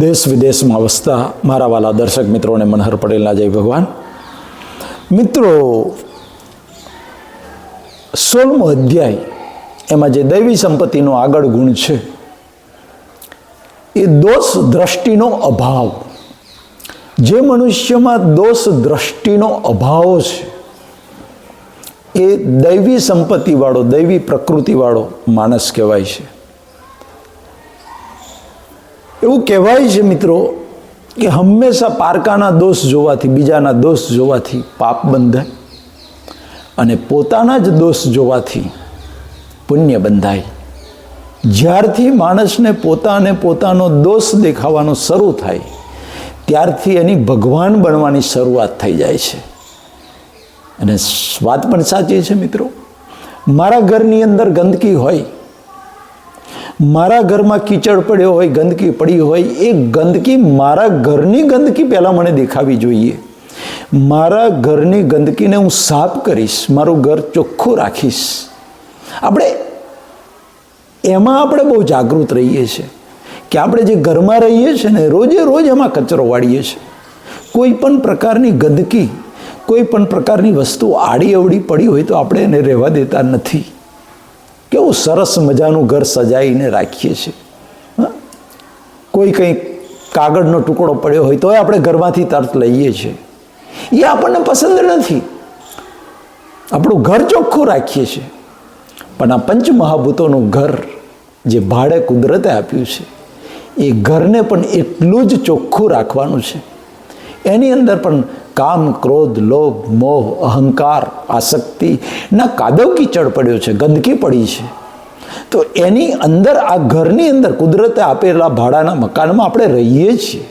દેશ વિદેશમાં વસતા મારા વાલા દર્શક મિત્રોને મનહર પટેલના જય ભગવાન. મિત્રો, સોળમો અધ્યાય, એમાં જે દૈવી સંપત્તિનો આગળ ગુણ છે, એ દોષ દ્રષ્ટિનો અભાવ. જે મનુષ્યમાં દોષ દ્રષ્ટિનો અભાવ છે, એ દૈવી સંપત્તિવાળો, દૈવી પ્રકૃતિવાળો માણસ કહેવાય છે. એવું કહેવાય છે મિત્રો કે હંમેશા પારકાના દોષ જોવાથી, બીજાના દોષ જોવાથી પાપ બંધાય અને પોતાના જ દોષ જોવાથી પુણ્ય બંધાય. જ્યારથી માણસને પોતાને પોતાનો દોષ દેખાવાનો શરૂ થાય, ત્યારથી એની ભગવાન બનવાની શરૂઆત થઈ જાય છે. અને વાત પણ સાચી છે મિત્રો. મારા ઘરની અંદર ગંદકી હોય મારા ઘરમાં કીચડ પડ્યો હોય, ગંદકી પડી હોય, એ ગંદકી મારા ઘરની ગંદકી પહેલાં મને દેખાવી જોઈએ. મારા ઘરની ગંદકીને હું સાફ કરીશ, મારું ઘર ચોખ્ખું રાખીશ. આપણે, એમાં આપણે બહુ જાગૃત રહીએ છીએ કે આપણે જે ઘરમાં રહીએ છીએ ને, રોજે રોજ એમાં કચરો વાળીએ છીએ. કોઈ પણ પ્રકારની ગંદકી, કોઈ પણ પ્રકારની વસ્તુ આડી અવડી પડી હોય તો આપણે એને રહેવા દેતા નથી. કેવું સરસ મજાનું ઘર સજાવીને રાખીએ છીએ? કોઈ કંઈ કાગળનો ટુકડો પડ્યો હોય તોય આપણે ઘરમાંથી તરત લઈએ છીએ. એ આપણને પસંદ નથી. આપણું ઘર ચોખ્ખું રાખીએ છીએ. પણ આ પંચમહાભૂતોનું ઘર જે ભાડે કુદરતે આપ્યું છે, એ ઘરને પણ એટલું જ ચોખ્ખું રાખવાનું છે. એની અંદર પણ કામ, ક્રોધ, લોભ, મોહ, અહંકાર, આસક્તિ, ના કાદવ કીચડ પડ્યો છે, ગંદકી પડી છે. તો એની અંદર, આ ઘરની અંદર કુદરતે આપેલા ભાડાના મકાનમાં આપણે રહીએ છીએ.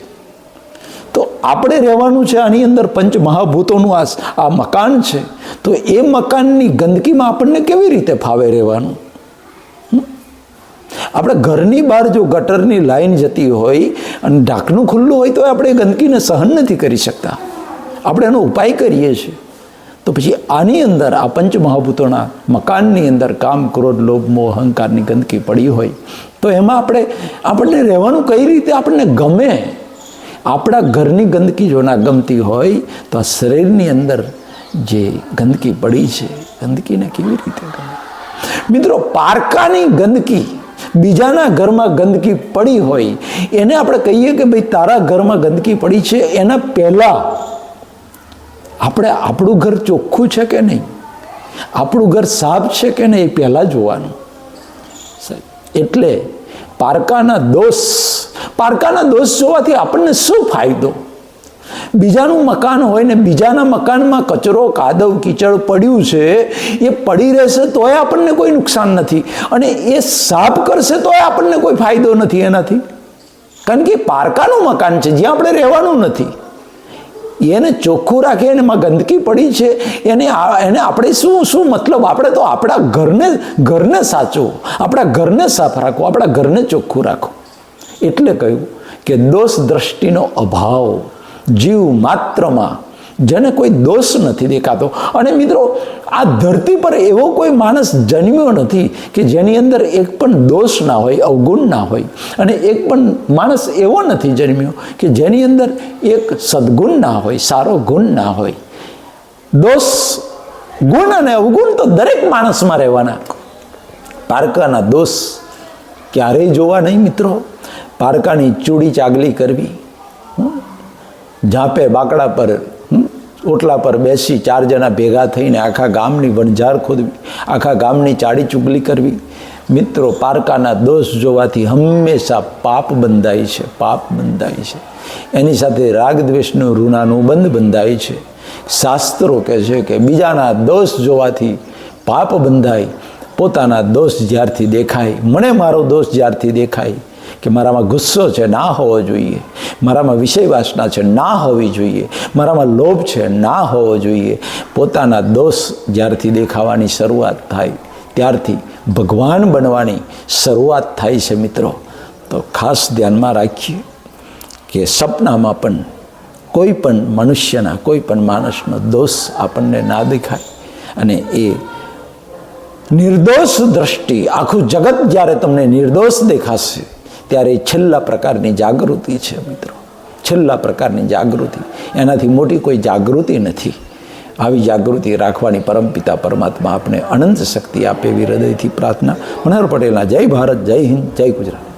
તો આપણે રહેવાનું છે આની અંદર પંચ મહાભૂતોનું આ આ મકાન છે. તો એ મકાનની ગંદકીમાં આપણને કેવી રીતે ફાવે રહેવાનું? આપણે ઘરની બહાર જો ગટરની લાઈન જતી હોય અને ઢાંકણું ખુલ્લું હોય, તો આપણે ગંદકીને સહન નથી કરી શકતા. આપણે એનો ઉપાય કરીએ છીએ. તો પછી આની અંદર આ પંચ મહાભૂતોના મકાનની અંદર કામ, ક્રોધ, લોભ, મોહ, અહંકારની ગંદકી પડી હોય, તો એમાં આપણે, આપણને રહેવાનું કઈ રીતે આપણને ગમે? આપણા ઘરની ગંદકી જો ના ગમતી હોય, તો આ શરીરની અંદર જે ગંદકી પડી છે, ગંદકીને કેવી રીતે ગમે? મિત્રો, પારકાની ગંદકી, બીજાના ઘરમાં ગંદકી પડી હોય, એને આપણે કહીએ કે ભાઈ તારા ઘરમાં ગંદકી પડી છે, એના પહેલાં આપણે આપણું ઘર ચોખ્ખું છે કે નહીં? આપણું ઘર સાફ છે કે નહીં એ પહેલાં જોવાનું. એટલે પારકાના દોષ પારકાના દોષ જોવાથી આપણને શું ફાયદો? બીજાનું મકાન હોય ને બીજાના મકાનમાં કચરો, કાદવ, કીચડ પડ્યું છે, એ પડી રહેશે તોય આપણને કોઈ નુકસાન નથી. અને એ સાફ કરશે તોય આપણને કોઈ ફાયદો નથી એનાથી. કારણ કે પારકાનું મકાન છે, જ્યાં આપણે રહેવાનું નથી. એને ચોખ્ખું રાખે એને એમાં ગંદકી પડી છે, એને એને આપણે શું શું મતલબ? આપણે તો આપણા ઘરને ઘરને સાચવું. આપણા ઘરને સાફ રાખવું. આપણા ઘરને ચોખ્ખું રાખવું એટલે કહ્યું કે દોષ દ્રષ્ટિનો અભાવ જીવ માત્રમાં જેને કોઈ દોષ નથી દેખાતો. અને મિત્રો, આ ધરતી પર એવો કોઈ માણસ જન્મ્યો નથી કે જેની અંદર એક પણ દોષ ના હોય, અવગુણ ના હોય. અને એક પણ માણસ એવો નથી જન્મ્યો કે જેની અંદર એક સદગુણ ના હોય, સારો ગુણ ના હોય. દોષ, ગુણ અને અવગુણ તો દરેક માણસમાં રહેવાના. પારકાના દોષ ક્યારેય જોવા નહીં મિત્રો. પારકાની ચૂડી ચાગલી કરવી. ઝાંપે બાકડા પર ઓટલા પર બેસી ચાર જણા ભેગા થઈને આખા ગામની વણઝાર ખોદવી, આખા ગામની ચાડી ચુગલી કરવી. મિત્રો, પારકાના દોષ જોવાથી હંમેશા પાપ બંધાય છે, પાપ બંધાય છે. એની સાથે રાગ દ્વેષનું ઋણાનું બંધ બંધાય છે. શાસ્ત્રો કહે છે કે બીજાના દોષ જોવાથી પાપ બંધાય, પોતાના દોષ જ્યારથી દેખાય, મને મારો દોષ જ્યારથી દેખાય. કે મારામાં ગુસ્સો છે, ના હોવો જોઈએ. મારામાં વિષય વાસના છે, ના હોવી જોઈએ. મારામાં લોભ છે, ના હોવો જોઈએ. પોતાના દોષ જ્યારથી દેખાવાની શરૂઆત થાય, ત્યારથી ભગવાન બનવાની શરૂઆત થાય છે મિત્રો. તો ખાસ ધ્યાનમાં રાખીએ કે સપનામાં પણ કોઈ પણ મનુષ્યના, કોઈ પણ માણસનો દોષ આપણને ના દેખાય અને એ નિર્દોષ દ્રષ્ટિ આખું જગત જ્યારે તમને નિર્દોષ દેખાશે ત્યારે છેલ્લા પ્રકારની જાગૃતિ છે મિત્રો. છેલ્લા પ્રકારની જાગૃતિ. એનાથી મોટી કોઈ જાગૃતિ નથી. આવી જાગૃતિ રાખવાની પરમપિતા પરમાત્મા આપને અનંત શક્તિ આપે એવી હૃદયથી પ્રાર્થના. મનોહર પટેલના જય ભારત, જય હિન્દ, જય ગુજરાત.